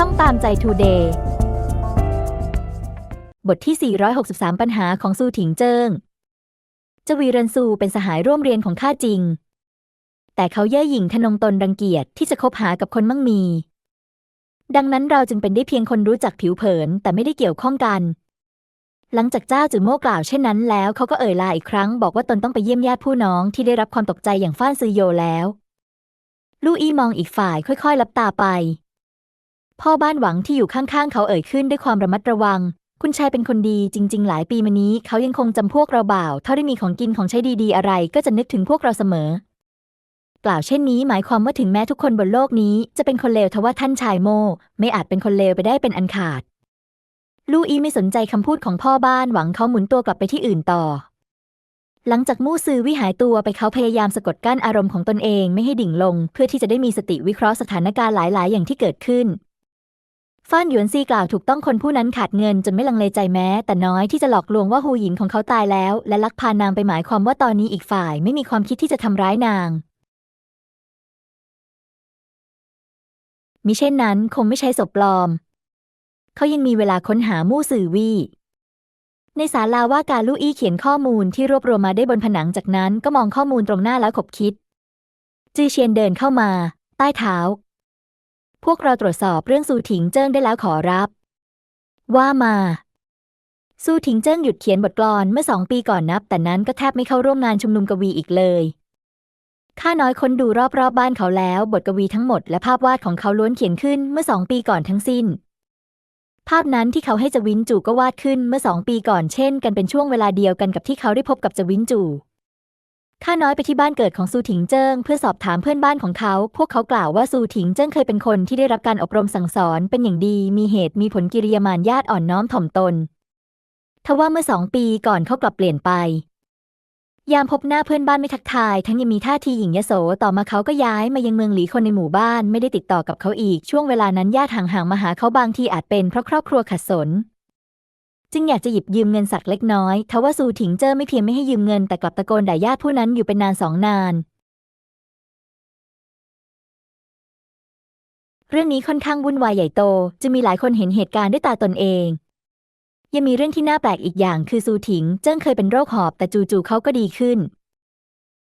ช่องตามใจทูเดย์บทที่ 463 ปัญหาของซูถิงเจิ้งจวีเรนซูเป็นสหายร่วมเรียนของข้าจริง แต่เขาเย่อหยิ่งทนงตนรังเกียจที่จะคบหากับคนมั่งมี ดังนั้นเราจึงเป็นได้เพียงคนรู้จักผิวเผินแต่ไม่ได้เกี่ยวข้องกัน หลังจากเจ้าจือโม่กล่าวเช่นนั้นแล้วเขาก็เอ่ยลาอีกครั้งบอกว่าตนต้องไปเยี่ยมญาติผู้น้องที่ได้รับความตกใจอย่างฟ้านซือโยแล้ว ลู่อี้มองอีกฝ่ายค่อยๆลับตาไป พ่อบ้านหวังที่อยู่ข้างๆ เขาเอ่ยขึ้นด้วยความระมัดระวัง คุณชายเป็นคนดีจริง ๆ หลายปีมานี้ เขายังคงจำพวกเราบ่าว เท่าได้มีของกินของใช้ดีๆ อะไร ก็จะนึกถึงพวกเราเสมอ กล่าวเช่นนี้หมายความว่าถึงแม้ทุกคนบนโลกนี้จะเป็นคนเลวทว่าท่านชายโมไม่อาจเป็นคนเลวไปได้เป็นอันขาด ลู่อีไม่สนใจคำพูดของพ่อบ้านหวังเขาหมุนตัวกลับไปที่อื่นต่อหลังจากมู่ซือวิหายตัวไปเขาพยายามสะกดกั้นอารมณ์ของตนเองไม่ให้ดิ่งลง เพื่อที่จะได้มีสติวิเคราะห์สถานการณ์หลาย ๆ อย่างที่เกิดขึ้น ฟ้านหยวนซีกล่าวถูกต้องคนผู้นั้นขาดเงินจนไม่ลังเลใจแม้ แต่น้อยที่จะหลอกลวงว่าฮูหยินของเขาตายแล้ว และลักพานางไปหมายความว่าตอนนี้อีกฝ่ายไม่มีความคิดที่จะทำร้ายนาง มิเช่นนั้นคงไม่ใช่ศพปลอม เขายังมีเวลาค้นหามู่สื่อวี่ในศาลาว่าการลู่อี้เขียนข้อมูลที่รวบรวมมาได้บนผนังจากนั้นก็มองข้อมูลตรงหน้าแล้วขบคิด จือเชียนเดินเข้ามา ใต้เท้า พวกเราตรวจสอบเรื่องซูถิงเจิ้งได้แล้วขอรับ ว่ามา ซูถิงเจิ้งหยุดเขียนบทกลอนเมื่อสองปีก่อนนับ แต่นั้นก็แทบไม่เข้าร่วมงานชุมนุมกวีอีกเลยข้าน้อยคนดูรอบๆบบ้านเขาแล้ว บทกวีทั้งหมดและภาพวาดของเขาล้วนเขียนขึ้นเมื่อสองปีก่อนทั้งสิ้น ภาพนั้นที่เขาให้จวินจูก็วาดขึ้นเมื่อสองปีก่อนเช่น กันเป็นช่วงเวลาเดียวกันกับที่เขาได้พบกับจวินจู ข้าน้อยไปที่บ้านเกิดของซูถิงเจิ้งเพื่อสอบถามเพื่อนบ้านของเขา พวกเขากล่าวว่าซูถิงเจิ้งเคยเป็นคนที่ได้รับการอบรมสั่งสอนเป็นอย่างดี มีเหตุมีผลกิริยามารยาทอ่อนน้อมถ่อมตน ทว่าเมื่อสองปีก่อนเขากลับเปลี่ยนไป ยามพบหน้าเพื่อนบ้านไม่ทักทาย ทั้งยังมีท่าทีหยิ่งยโส ต่อมาเขาก็ย้ายมายังเมืองหลีคนในหมู่บ้านไม่ได้ติดต่อกับเขาอีก ช่วงเวลานั้นญาติห่างๆมาหาเขาบางทีอาจเป็นเพราะครอบครัวขัดสน จึงอยากจะหยิบยืมเงินสักเล็กน้อย ทว่าซูถิงเจอไม่เพียงไม่ให้ยืมเงินแต่กลับตะโกนด่าญาติผู้นั้นอยู่เป็นนานสองนาน เรื่องนี้ค่อนข้างวุ่นวายใหญ่โตจึงมีหลายคนเห็นเหตุการณ์ด้วยตาตนเอง ยังมีเรื่องที่น่าแปลกอีกอย่างคือซูถิง เจิ้งเคยเป็นโรคหอบแต่จู่ๆเขาก็ดีขึ้น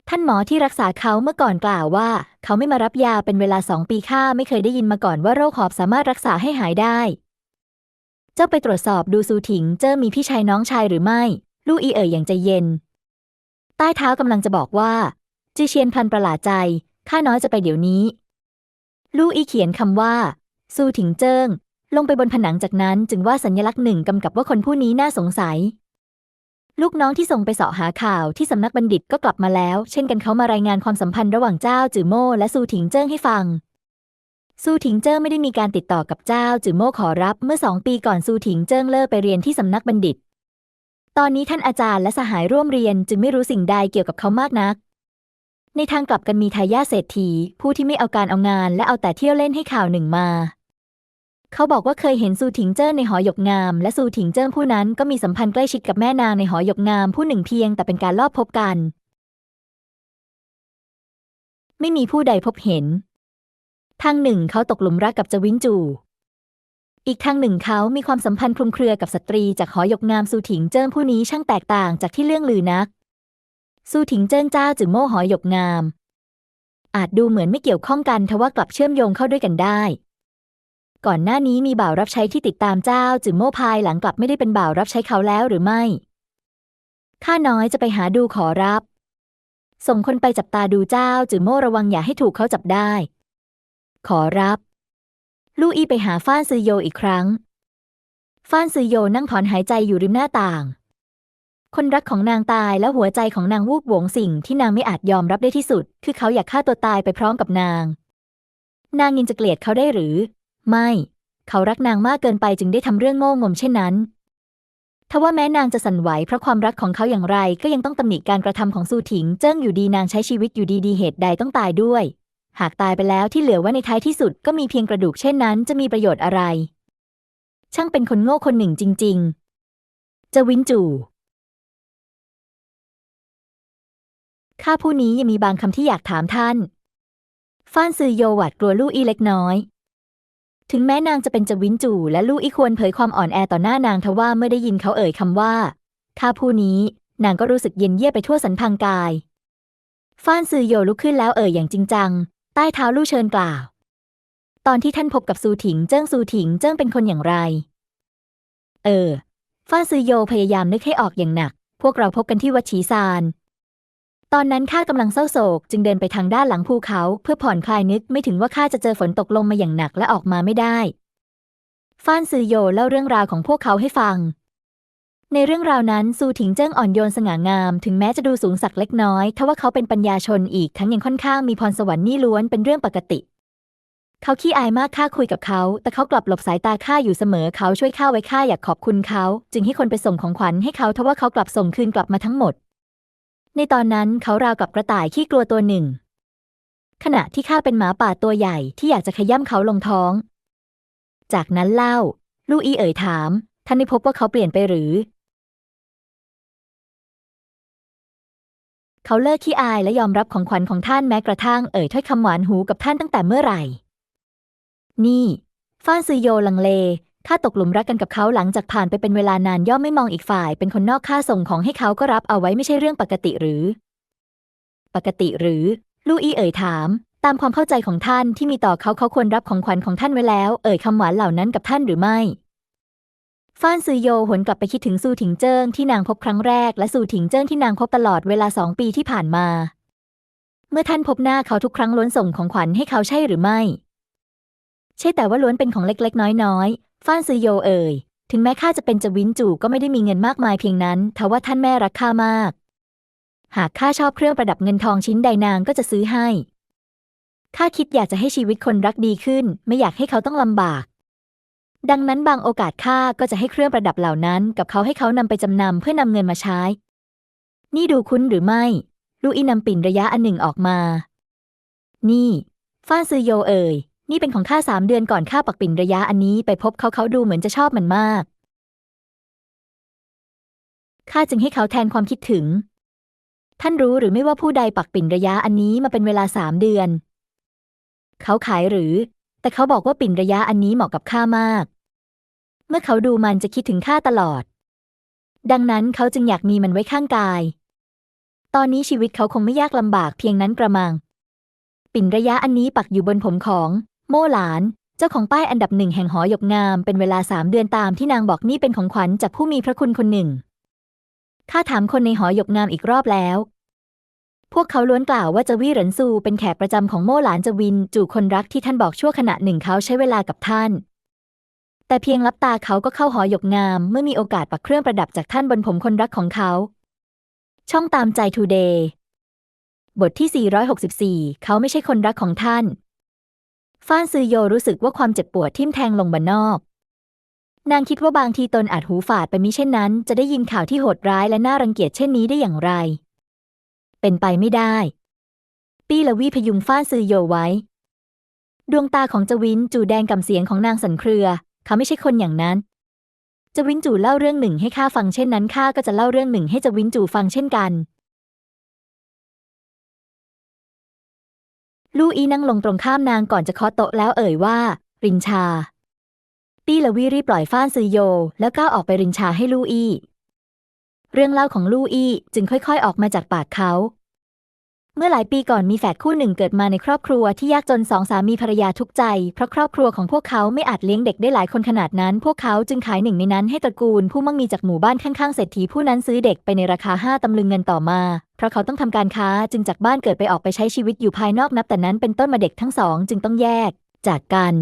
ท่านหมอที่รักษาเขาเมื่อก่อนกล่าวว่า เขาไม่มารับยาเป็นเวลาสองปีข้าไม่เคยได้ยินมาก่อนว่าโรคหอบสามารถรักษาให้หายได้ เจ้าไปตรวจสอบดูซูถิงเจิ้งมีพี่ชายน้องชายหรือไม่ ลู่อีเอ๋ยอย่างใจเย็น ใต้เท้ากำลังจะบอกว่า จือเชียนพันประหลาดใจ ข้าน้อยจะไปเดี๋ยวนี้ ลู่อีเขียนคำว่า ซูถิงเจิ้ง ลงไปบนผนังจากนั้นจึงว่าสัญลักษณ์หนึ่งกำกับว่าคนผู้นี้น่าสงสัย ลูกน้องที่ส่งไปเสาะหาข่าวที่สำนักบัณฑิตก็กลับมาแล้ว เช่นกันเขามารายงานความสัมพันธ์ระหว่างเจ้าจือโม่และซูถิงเจิ้งให้ฟัง ซูถิงเจิ้งไม่ได้มีการติดต่อกับเจ้าจือโม่ขอรับ เมื่อสองปีก่อนซูถิงเจิ้งเลิกไปเรียนที่สำนักบัณฑิต ตอนนี้ท่านอาจารย์และสหายร่วมเรียนจึงไม่รู้สิ่งใดเกี่ยวกับเขามากนัก ในทางกลับกันมีทายาทเศรษฐี ผู้ที่ไม่เอาการเอางาน และเอาแต่เที่ยวเล่นให้ข่าวหนึ่งมา เขาบอกว่าเคยเห็นซูถิงเจิ้งในหอหยกงาม และซูถิงเจิ้งผู้นั้นก็มีสัมพันธ์ใกล้ชิดกับแม่นางในหอหยกงามผู้หนึ่งเพียงแต่เป็นการลอบพบกัน ไม่มีผู้ใดพบเห็น ทางหนึ่งเขาตกหลุมรักกับจวินจู อีกทางหนึ่งเขามีความสัมพันธ์คลุมเครือกับสตรีจากหอหยกงามซูถิงเจิ้งผู้นี้ช่างแตกต่างจากที่เรื่องลือนักซูถิงเจิ้งเจ้าจึงโม่หอหยกงาม อาจดูเหมือนไม่เกี่ยวข้องกันทว่ากลับเชื่อมโยงเข้าด้วยกันได้ ก่อนหน้านี้มีบ่าวรับใช้ที่ติดตามเจ้าจึงโม่ภายหลังกลับไม่ได้เป็นบ่าวรับใช้เขาแล้วหรือไม่ข้าน้อยจะไปหาดูขอรับ ส่งคนไปจับตาดูเจ้าจึงโม่ระวังอย่าให้ถูกเขาจับได้ ขอรับ ลู่อี้ไปหาฟ้านซือโยอีกครั้ง ฟ้านซือโยนั่งถอนหายใจอยู่ริมหน้าต่าง คนรักของนางตายแล้วหัวใจของนางวูบหวงสิ่งที่นางไม่อาจยอมรับได้ที่สุด คือเขาอยากฆ่าตัวตายไปพร้อมกับนาง นางยังจะเกลียดเขาได้หรือ ไม่ เขารักนางมากเกินไปจึงได้ทำเรื่องโง่งมเช่นนั้นทว่าแม้นางจะสั่นไหวเพราะความรักของเขาอย่างไรก็ยังต้องตำหนิการกระทำของซูถิงเจิ้งอยู่ดีนางใช้ชีวิตอยู่ดีๆเหตุใดต้องตายด้วย หากตายไปแล้วที่เหลือไว้ในท้ายที่สุดก็มีเพียงกระดูกเช่นนั้นจะมีประโยชน์อะไร ช่างเป็นคนโง่คนหนึ่งจริง ๆ จะวินจูข้าผู้นี้ยังมีบางคำที่อยากถามท่าน ฟ้านซือโยหวัดกลัวลู่อี้เล็กน้อย ถึงแม้นางจะเป็นจวินจูและลู่อีควรเผยความอ่อนแอต่อหน้านางทว่าเมื่อได้ยินเขาเอ่ยคำว่าข้าผู้นี้นางก็รู้สึกเย็นเยียบไปทั่วสันพังกาย ฟ้านซือโยลุกขึ้นแล้วเอ่ยอย่างจริงจัง ต้เท้าลู่เชิญกล่าว ตอนที่ท่านพบกับซูถิงเจิ้งซูถิงเจิ้งเป็นคนอย่างไร เออฟ้านซือโยพยายามนึกให้ออกอย่างหนัก พวกเราพบกันที่วัดฉีซาน ตอนนั้นข้ากำลังเศร้าโศก จึงเดินไปทางด้านหลังภูเขาเพื่อผ่อนคลายนึกไม่ถึงว่าข้าจะเจอฝนตกลงมาอย่างหนักและออกมาไม่ได้ฟ้านซือโยเล่าเรื่องราวของพวกเขาให้ฟัง ในเรื่องราวนั้นซูถิงเจิ้งอ่อนโยนสง่างาม ถึงแม้จะดูสูงสักเล็กน้อยทว่าเขาเป็นปัญญาชนอีกทั้งยังค่อนข้างมีพรสวรรค์นี่ล้วนเป็นเรื่องปกติ เขาขี้อายมากข้าคุยกับเขา แต่เขากลับหลบสายตาข้าอยู่เสมอเขาช่วยข้าไว้ข้าอยากขอบคุณเขา จึงให้คนไปส่งของขวัญให้เขาทว่าเขากลับส่งคืนกลับมาทั้งหมด ในตอนนั้นเขาราวกับกระต่ายขี้กลัวตัวหนึ่ง ขณะที่ข้าเป็นหมาป่าตัวใหญ่ที่อยากจะขย้ำเขาลงท้อง จากนั้นเล่า ลูอีเอ๋ยถามท่านได้พบว่าเขาเปลี่ยนไปหรือ เขาเลิกขี้อายและยอมรับของขวัญของท่านแม้กระทั่งเอ่ยถ้อยคำหวานหูกับท่านตั้งแต่เมื่อไหร่ นี่ ฟ้านซือโยลังเลข้าตกหลุมรักกันกับเขาหลังจากผ่านไปเป็นเวลานานย่อมไม่มองอีกฝ่าย เป็นคนนอกข้าส่งของให้เขาก็รับเอาไว้ไม่ใช่เรื่องปกติหรือ ปกติหรือ ลูอีเอ่ยถาม ตามความเข้าใจของท่านที่มีต่อเขาเขาควรรับของขวัญของท่านไว้แล้ว เอ่ยคำหวานเหล่านั้นกับท่านหรือไม่ ฟ้านซือโยหวนกลับไปคิดถึงซูถิงเจิ้งที่นางพบครั้งแรกและซูถิงเจิ้งที่นางพบตลอดเวลาสองปีที่ผ่านมา เมื่อท่านพบหน้าเขาทุกครั้งล้วนส่งของขวัญให้เขาใช่หรือไม่ ใช่แต่ว่าล้วนเป็นของเล็กๆ น้อยๆฟ้านซือโยเอ่ยถึงแม้ข้าจะเป็นจวินจู่ก็ไม่ได้มีเงินมากมายเพียงนั้นทว่าท่านแม่รักข้ามาก หากข้าชอบเครื่องประดับเงินทองชิ้นใดนางก็จะซื้อให้ข้าคิดอยากจะให้ชีวิตคนรักดีขึ้น ไม่อยากให้เขาต้องลำบาก ดังนั้นบางโอกาสข้าก็จะให้เครื่องประดับเหล่านั้น กับเขาให้เขานำไปจำนำเพื่อนำเงินมาใช้ นี่ดูคุ้นหรือไม่ ลูอีนำปิ่นระยะอันหนึ่งออกมา นี่ฟ้านซือโยเอ่ย นี่เป็นของข้าสามเดือนก่อนข้าปักปิ่นระยะอันนี้ไปพบเขาเขาดูเหมือนจะชอบมันมาก ข้าจึงให้เขาแทนความคิดถึง ท่านรู้หรือไม่ว่าผู้ใดปักปิ่นระยะอันนี้มาเป็นเวลาสามเดือน เขาขายหรือ แต่เขาบอกว่าปิ่นระยะอันนี้เหมาะกับข้ามาก เมื่อเขาดูมันจะคิดถึงข้าตลอด ดังนั้นเขาจึงอยากมีมันไว้ข้างกาย ตอนนี้ชีวิตเขาคงไม่ยากลำบากเพียงนั้นกระมัง ปิ่นระยะอันนี้ปักอยู่บนผมของ โม่หลาน เจ้าของป้ายอันดับหนึ่งแห่งหอหยกงามเป็นเวลาสามเดือนตามที่นางบอกนี่เป็นของขวัญจากผู้มีพระคุณคนหนึ่งข้าถามคนในหอหยกงามอีกรอบแล้ว พวกเขาล้วนกล่าวว่าจวี่หรินซูเป็นแขกประจำของโม่หลานจวิน จู่คนรักที่ท่านบอกชั่วขณะหนึ่งเขาใช้เวลากับท่าน แต่เพียงลับตาเขาก็เข้าหอหยกงาม เมื่อมีโอกาสปักเครื่องประดับจากท่านบนผมคนรักของเขา ช่องตามใจทูเดย์บทที่ 464 เขาไม่ใช่คนรักของท่าน ฟ้านซือโยรู้สึกว่าความเจ็บปวดทิ่มแทงลงบนนอก นางคิดว่าบางทีตนอาจหูฝาดไปมิเช่นนั้น จะได้ยินข่าวที่โหดร้ายและน่ารังเกียจเช่นนี้ได้อย่างไร เป็นไปไม่ได้ ปี้ละวีพยุงฟ้านซือโยไว้ ดวงตาของจวินจูแดงกับเสียงของนางสันเครือ เขาไม่ใช่คนอย่างนั้นจวินจูเล่าเรื่องหนึ่งให้ข้าฟังเช่นนั้นข้าก็จะเล่าเรื่องหนึ่งให้จวินจูฟังเช่นกัน ลู่อีนั่งลงตรงข้ามนางก่อนจะเคาะโต๊ะแล้วเอ่ยว่า รินชา ปี้ละวีรีปล่อยฟ้านซือโย แล้วก้าวออกไปรินชาให้ลู่อี เรื่องเล่าของลู่อี้จึงค่อยๆ ออกมาจากปากเขา เมื่อหลายปีก่อนมีแฝดคู่หนึ่งเกิดมาในครอบครัวที่ยากจนสองสามีภรรยาทุกใจ เพราะครอบครัวของพวกเขาไม่อาจเลี้ยงเด็กได้หลายคนขนาดนั้น พวกเขาจึงขายหนึ่งในนั้นให้ตระกูลผู้มั่งมีจากหมู่บ้านข้างๆเศรษฐีผู้นั้นซื้อเด็กไปในราคาห้าตำลึงเงินต่อมา เพราะเขาต้องทำการค้าจึงจากบ้านเกิดไปออกไปใช้ชีวิตอยู่ภายนอกนับแต่นั้นเป็นต้นมาเด็กทั้งสองจึงต้องแยก จากกัน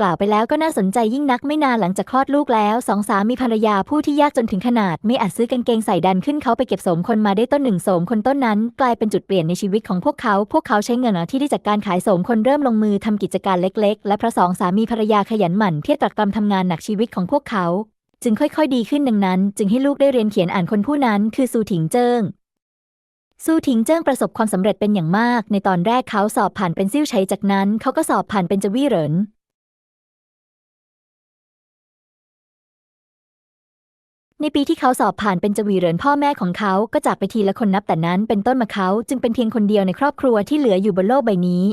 กล่าวไปแล้วก็น่าสนใจยิ่งนักไม่นานหลังจากคลอดลูกแล้วสองสามีภรรยาผู้ที่ยากจนถึงขนาด ไม่อาจซื้อกางเกงใส่ดันขึ้นเขาไปเก็บสมคนมาได้ต้นหนึ่งสมคนต้นนั้น กลายเป็นจุดเปลี่ยนในชีวิตของพวกเขา พวกเขาใช้เงินที่ได้จากการขายสมคนเริ่มลงมือทำกิจการเล็ก ๆ และเพราะสองสามีภรรยาขยันหมั่นเพียรตรากตรำทำงานหนักชีวิตของพวกเขา จึงค่อยๆ ดีขึ้นดังนั้น จึงให้ลูกได้เรียนเขียนอ่านคนผู้นั้น คือซูถิงเจิ้งซูถิงเจิ้งประสบความสำเร็จเป็นอย่างมาก ในตอนแรกเขาสอบผ่านเป็นซิ่วไฉจากนั้น เขาก็สอบผ่านเป็นจวี่เหริน ในปีที่เขาสอบผ่านเป็นจวีเหรินพ่อแม่ของเขาก็จากไปทีละคนนับแต่นั้นเป็นต้นมาเขาจึงเป็นเพียงคนเดียวในครอบครัวที่เหลืออยู่บนโลกใบนี้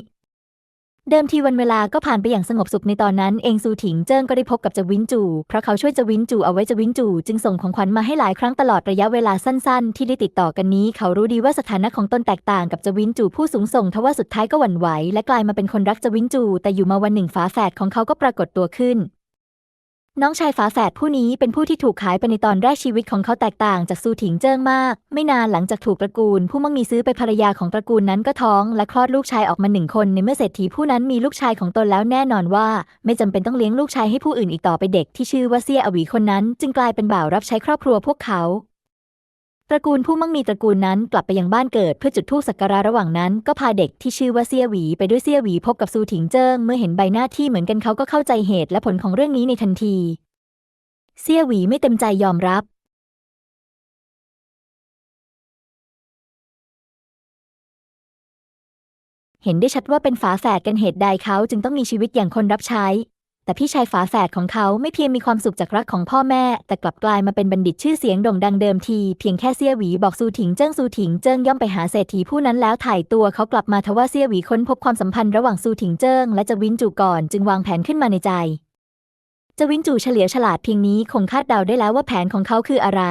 เดิมทีวันเวลาก็ผ่านไปอย่างสงบสุขในตอนนั้นเองซูถิงเจิ้งก็ได้พบกับจวินจูเพราะเขาช่วยจวินจูเอาไว้จวินจูจึงส่งของขวัญมาให้หลายครั้งตลอดระยะเวลาสั้นๆ ที่ได้ติดต่อกันนี้ เขารู้ดีว่าสถานะของตนแตกต่างกับจวินจูผู้สูงส่งทว่าสุดท้ายก็หวั่นไหวและกลายมาเป็นคนรักจวินจู แต่อยู่มาวันหนึ่งฝาแฝดของเขาก็ปรากฏตัวขึ้น น้องชายฝาแฝดผู้นี้เป็นผู้ที่ถูกขายไปในตอนแรกชีวิตของเขาแตกต่างจากซูถิงเจิ้งมาก ไม่นานหลังจากถูกตระกูล ผู้มั่งมีซื้อไปภรรยาของตระกูลนั้นก็ท้อง และคลอดลูกชายออกมาหนึ่งคน ในเมื่อเศรษฐีผู้นั้นมีลูกชายของตนแล้วแน่นอนว่า ไม่จำเป็นต้องเลี้ยงลูกชายให้ผู้อื่นอีกต่อไปเด็กที่ชื่อว่าเซียอวีคนนั้น จึงกลายเป็นบ่าวรับใช้ครอบครัวพวกเขา ตระกูลผู้มั่งมีตระกูลนั้นกลับไปยังบ้านเกิดเพื่อจุดธูปสักการะระหว่างนั้นก็พาเด็กที่ชื่อว่าเซียหวีไปด้วยเซียหวีพบกับซูถิงเจิ้งเมื่อเห็นใบหน้าที่เหมือนกันเขาก็เข้าใจเหตุและผลของเรื่องนี้ในทันที เซี่ยหวีไม่เต็มใจยอมรับ เห็นได้ชัดว่าเป็นฝาแฝดกันเหตุใดเขาจึงต้องมีชีวิตอย่างคนรับใช้ แต่พี่ชายฝาแฝดของเขาไม่เพียงมีความสุขจากรักของพ่อแม่ แต่กลับกลายมาเป็นบัณฑิตชื่อเสียงโด่งดังเดิมที เพียงแค่เซี่ยหวีบอกซูถิงเจิ้งซูถิงเจิ้งย่อมไปหาเศรษฐีผู้นั้นแล้วถ่ายตัวเขากลับมาทว่าเซี่ยหวีค้นพบความสัมพันธ์ระหว่างซูถิงเจิ้งและจะวินจูก่อนจึงวางแผนขึ้นมาในใจจะวินจูเฉลียวฉลาดเพียงนี้คงคาดเดาได้แล้วว่าแผนของเขาคืออะไร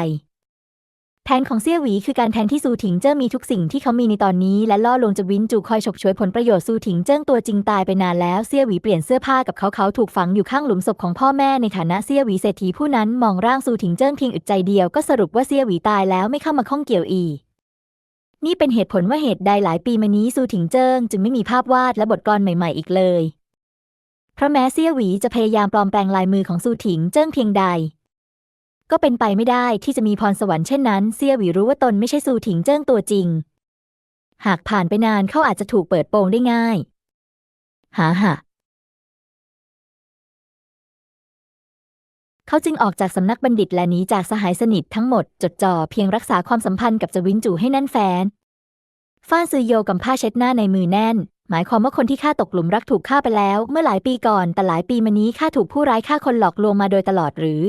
แผนของเซี่ยหวีคือการแทนที่ซูถิงเจิ้งมีทุกสิ่งที่เขามีในตอนนี้ และล่อลวงจวินจูคอยฉกฉวยผลประโยชน์ซูถิงเจิ้งตัวจริงตายไปนานแล้วเซี่ยหวีเปลี่ยนเสื้อผ้ากับเขาเขาถูกฝังอยู่ข้างหลุมศพของพ่อแม่ในฐานะเซี่ยหวีเศรษฐีผู้นั้นมองร่างซูถิงเจิ้งเพียงอึดใจเดียวก็สรุปว่าเซี่ยหวีตายแล้วไม่เข้ามาข้องเกี่ยวอีนี่เป็นเหตุผลว่าเหตุใดหลายปีมานี้ซูถิงเจิ้งจึงไม่มีภาพวาดและบทกลอนใหม่ๆอีกเลย เพราะแม้เซี่ยหวีจะพยายามปลอมแปลงลายมือของซูถิงเจิ้งเพียงใด ก็เป็นไปไม่ได้ที่จะมีพรสวรรค์เช่นนั้น เซี่ยหวีรู้ว่าตนไม่ใช่ซูถิงเจิ้งตัวจริง หากผ่านไปนานเขาอาจจะถูกเปิดโปงได้ง่าย หาหะเขาจึงออกจากสำนักบัณฑิตและหนีจากสหายสนิททั้งหมดจดจ่อเพียงรักษาความสัมพันธ์กับจวินจูให้แน่นแฟนฟ้านซือโยกำผ้าเช็ดหน้าในมือแน่น หมายความว่าคนที่ข้าตกหลุมรักถูกฆ่าไปแล้ว เมื่อหลายปีก่อน แต่หลายปีมานี้ข้าถูกผู้ร้ายฆ่าคนหลอกลวงมาโดยตลอดหรือ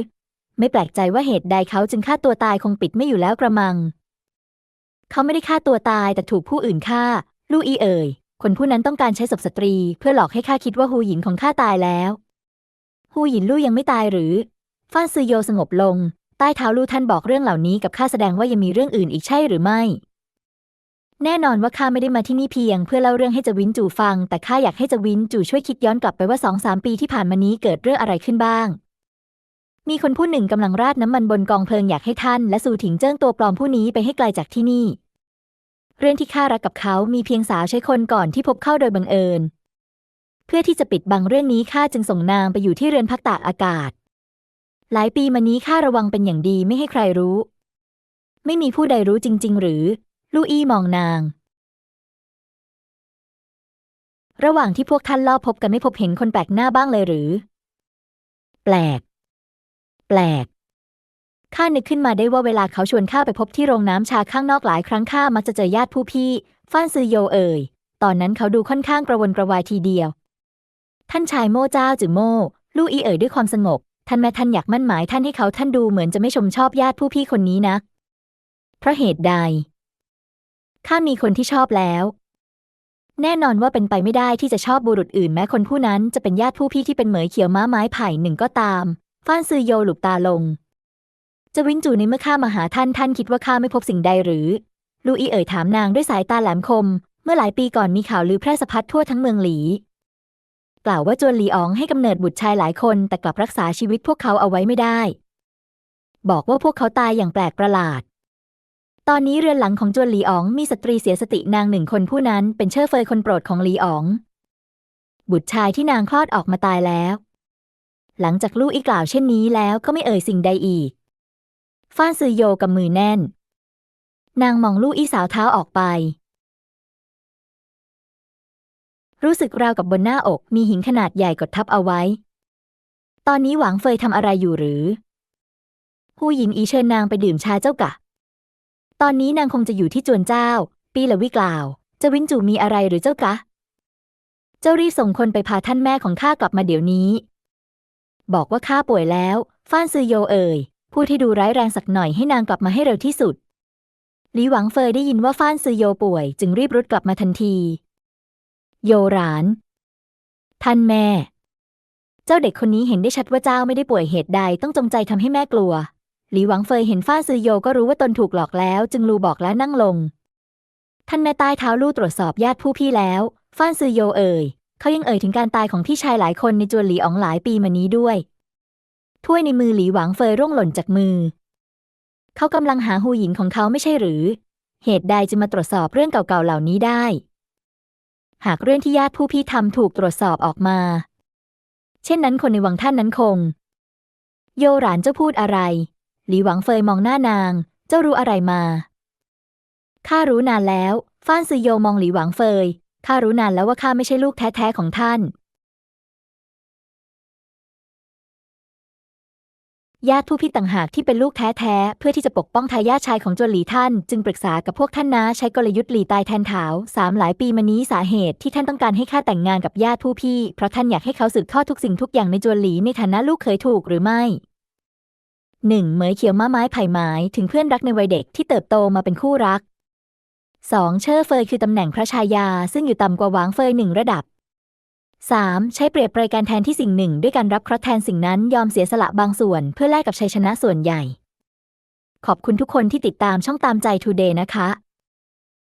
ไม่แปลกใจว่าเหตุใดเขาจึงฆ่าตัวตายคงปิดไม่อยู่แล้วกระมัง เขาไม่ได้ฆ่าตัวตายแต่ถูกผู้อื่นฆ่า ลู่อีเอ๋ยคนผู้นั้นต้องการใช้ศพสตรี เพื่อหลอกให้ข้าคิดว่าฮูหยินของข้าตายแล้วฮูหยินลู่ยังไม่ตายหรือฟ้านซือโยสงบลง ใต้เท้าลู่ท่านบอกเรื่องเหล่านี้กับข้าแสดงว่ายังมีเรื่องอื่นอีกใช่หรือไม่ แน่นอนว่าข้าไม่ได้มาที่นี่เพียง เพื่อเล่าเรื่องให้จวินจูฟัง แต่ข้าอยากให้จวินจูช่วยคิดย้อนกลับไปว่าสองสามปีที่ผ่านมานี้เกิดเรื่องอะไรขึ้นบ้าง มีคนผู้หนึ่งกำลังราดน้ำมันบนกองเพลิงอยากให้ท่านและสู่ถิงเจิ้งตัวปลอมผู้นี้ไปให้ไกลจากที่นี่ เรื่องที่ข้ารักกับเขามีเพียงสาวใช้คนก่อนที่พบเข้าโดยบังเอิญ เพื่อที่จะปิดบังเรื่องนี้ข้าจึงส่งนางไปอยู่ที่เรือนพักตากอากาศ หลายปีมานี้ข้าระวังเป็นอย่างดีไม่ให้ใครรู้ ไม่มีผู้ใดรู้จริง ๆ หรือ ลู่อี้มองนาง ระหว่างที่พวกท่านลอบพบกันไม่พบเห็นคนแปลกหน้าบ้างเลยหรือ แปลก ปลกข้านึกขึ้นมาได้ว่าเวลาเขาชวนข้าไปพบที่โรงน้ำชาข้างนอกหลายครั้งข้ามักจะเจอญาติผู้พี่ ฟ้านซือโยเอ่ย ตอนนั้นเขาดูค่อนข้างกระวนกระวายทีเดียว ท่านชายโม่เจ้าจือโม่ลู่อีเอ๋ยด้วยความสงบ ท่านแม่ท่านอยากมั่นหมายท่านให้เขาท่านดูเหมือนจะไม่ชมชอบญาติผู้พี่คนนี้นะ เพราะเหตุใด ข้ามีคนที่ชอบแล้วแน่นอนว่าเป็นไปไม่ได้ที่จะชอบบุรุษอื่นแม้คนผู้นั้นจะเป็นญาติผู้พี่ที่เป็นเหมยเขียวม้าไม้ไผ่หนึ่งก็ตาม ฟ้านซือโยหลุบตาลง จะวินจูในเมื่อข้ามาหาท่านท่านคิดว่าข้าไม่พบสิ่งใดหรือ ลูอีเอ๋ยถามนางด้วยสายตาแหลมคม เมื่อหลายปีก่อนมีข่าวลือแพร่สะพัดทั่วทั้งเมืองหลี กล่าวว่าจวนหลีอองให้กำเนิดบุตรชายหลายคนแต่กลับรักษาชีวิตพวกเขาเอาไว้ไม่ได้ บอกว่าพวกเขาตายอย่างแปลกประหลาด ตอนนี้เรือนหลังของจวนหลีอองมีสตรีเสียสตินางหนึ่งคนผู้นั้นเป็นเชอร์เฟยคนโปรดของหลีออง บุตรชายที่นางคลอดออกมาตายแล้ว หลังจากลูกอีกล่าวเช่นนี้แล้วก็ไม่เอ่ยสิ่งใดอีก ฟ้านซือโยกับมือแน่น นางมองลูกอีสาวเท้าออกไป รู้สึกราวกับบนหน้าอกมีหินขนาดใหญ่กดทับเอาไว้ ตอนนี้หวังเฟยทำอะไรอยู่หรือฮูหยินอีเชิญนางไปดื่มชาเจ้ากะ ตอนนี้นางคงจะอยู่ที่จวนเจ้า ปีละวิกล่าว จะวินจูมีอะไรหรือเจ้ากะ เจ้ารีส่งคนไปพาท่านแม่ของข้ากลับมาเดี๋ยวนี้ บอกว่าข้าป่วยแล้วฟ้านซือโยเอ่ยพูดให้ดูร้ายแรงสักหน่อยให้นางกลับมาให้เร็วที่สุด หลีหวังเฟยได้ยินว่าฟ้านซือโยป่วย จึงรีบรุดกลับมาทันที โยหราน ท่านแม่ เจ้าเด็กคนนี้เห็นได้ชัดว่าเจ้าไม่ได้ป่วยเหตุใดต้องจงใจทำให้แม่กลัว หลีหวังเฟยเห็นฟ้านซือโยก็รู้ว่าตนถูกหลอกแล้ว จึงลูบอกและนั่งลง ท่านแม่ใต้เท้าลู่ตรวจสอบญาติผู้พี่แล้วฟ้านซือโยเอ่ย เขายังเอ่ยถึงการตายของพี่ชายหลายคนในจวนหลีอ๋องหลายปีมานี้ด้วย ถ้วยในมือหลีหวังเฟยร่วงหล่นจากมือ เขากำลังหาหูหญิงของเขาไม่ใช่หรือ เหตุใดจะมาตรวจสอบเรื่องเก่าๆเหล่านี้ได้ หากเรื่องที่ญาติผู้พี่ทำถูกตรวจสอบออกมา เช่นนั้นคนในวังท่านนั้นคง โยหรานเจ้าพูดอะไร หลีหวังเฟยมองหน้านาง เจ้ารู้อะไรมาข้ารู้นานแล้ว ฟ้านซือโยมองหลีหวังเฟย ข้ารู้นานแล้วว่าข้าไม่ใช่ลูกแท้ๆของท่าน ญาติผู้พี่ต่างหากที่เป็นลูกแท้ๆ เพื่อที่จะปกป้องทายาทชายของจวนหลีท่าน จึงปรึกษากับพวกท่านนะใช้กลยุทธ์หลีตายแทนเถาสามหลายปีมานี้สาเหตุที่ท่านต้องการให้ข้าแต่งงานกับญาติผู้พี่ เพราะท่านอยากให้เขาสืบทอดทุกสิ่งทุกอย่างในจวนหลีในฐานะลูกเคยถูกหรือไม่หนึ่งเหมยเขียวม้าไม้ไผ่ไม้ถึงเพื่อนรักในวัยเด็กที่เติบโตมาเป็นคู่รัก สองเชอร์เฟยคือตำแหน่งพระชายา ซึ่งอยู่ต่ำกว่าหวางเฟยหนึ่งระดับ 3. ใช้เปรียบเปรยการแทนที่สิ่งหนึ่ง ด้วยการรับเคราะห์แทนสิ่งนั้นยอมเสียสละบางส่วน เพื่อแลกกับชัยชนะส่วนใหญ่ ขอบคุณทุกคนที่ติดตามช่องตามใจ Today นะคะ